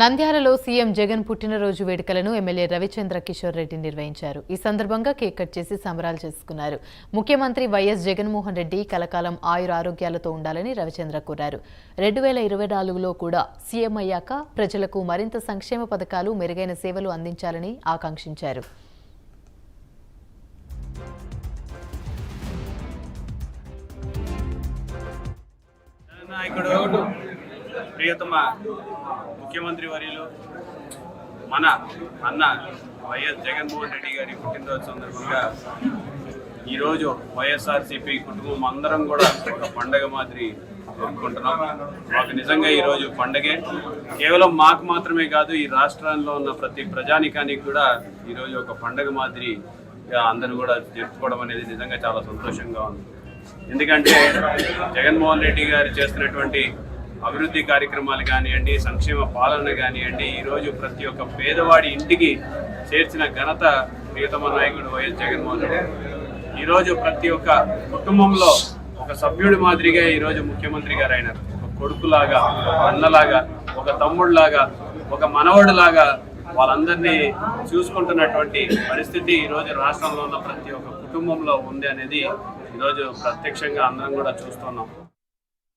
నంద్యాలలో సీఎం జగన్ పుట్టినరోజు వేడుకలను ఎమ్మెల్యే రవిచంద్ర కిషోర్ రెడ్డి నిర్వహించారు. ఈ సందర్భంగా కేక్ కట్ చేసి సంబరాలు చేసుకున్నారు. ముఖ్యమంత్రి వైఎస్ జగన్మోహన్ రెడ్డి కలకాలం ఆయుర ఆరోగ్యాలతో ఉండాలని రవిచంద్ర కోరారు. రెండు వేల ఇరవై నాలుగులో కూడా సీఎం అయ్యాక ప్రజలకు మరింత సంక్షేమ పథకాలు మెరుగైన సేవలు అందించాలని ఆకాంక్షించారు. నాయకుడు ప్రియతమ ముఖ్యమంత్రి వర్యులు మన అన్న వైఎస్ జగన్మోహన్ రెడ్డి గారి పుట్టినరోజు సందర్భంగా ఈరోజు వైఎస్ఆర్సీపీ కుటుంబం అందరం కూడా ఒక పండగ మాదిరి జరుపుకుంటున్నాం. మాకు నిజంగా ఈరోజు పండగే. కేవలం మాకు మాత్రమే కాదు ఈ రాష్ట్రంలో ఉన్న ప్రతి ప్రజానికానికి కూడా ఈరోజు ఒక పండగ మాదిరి అందరూ కూడా జరుపుకోవడం అనేది నిజంగా చాలా సంతోషంగా ఉంది. ఎందుకంటే జగన్మోహన్ రెడ్డి గారు చేస్తున్నటువంటి అభివృద్ధి కార్యక్రమాలు కానివ్వండి సంక్షేమ పాలన కానివ్వండి ఈరోజు ప్రతి ఒక్క పేదవాడి ఇంటికి చేర్చిన ఘనత ప్రియతమ నాయకుడు వైఎస్ జగన్మోహన్ రెడ్డి ఈరోజు ప్రతి ఒక్క కుటుంబంలో ఒక సభ్యుడి మాదిరిగా ఈరోజు ముఖ్యమంత్రి గారు అయినారు ఒక కొడుకులాగా ఒక అన్నలాగా ఒక తమ్ముడులాగా ఒక మనవడులాగా వాళ్ళందరినీ చూసుకుంటున్నటువంటి పరిస్థితి ఈరోజు రాష్ట్రంలో ఉన్న ప్రతి ఒక్క కుటుంబంలో ఉంది అనేది ఈరోజు ప్రత్యక్షంగా అందరం కూడా చూస్తున్నాం.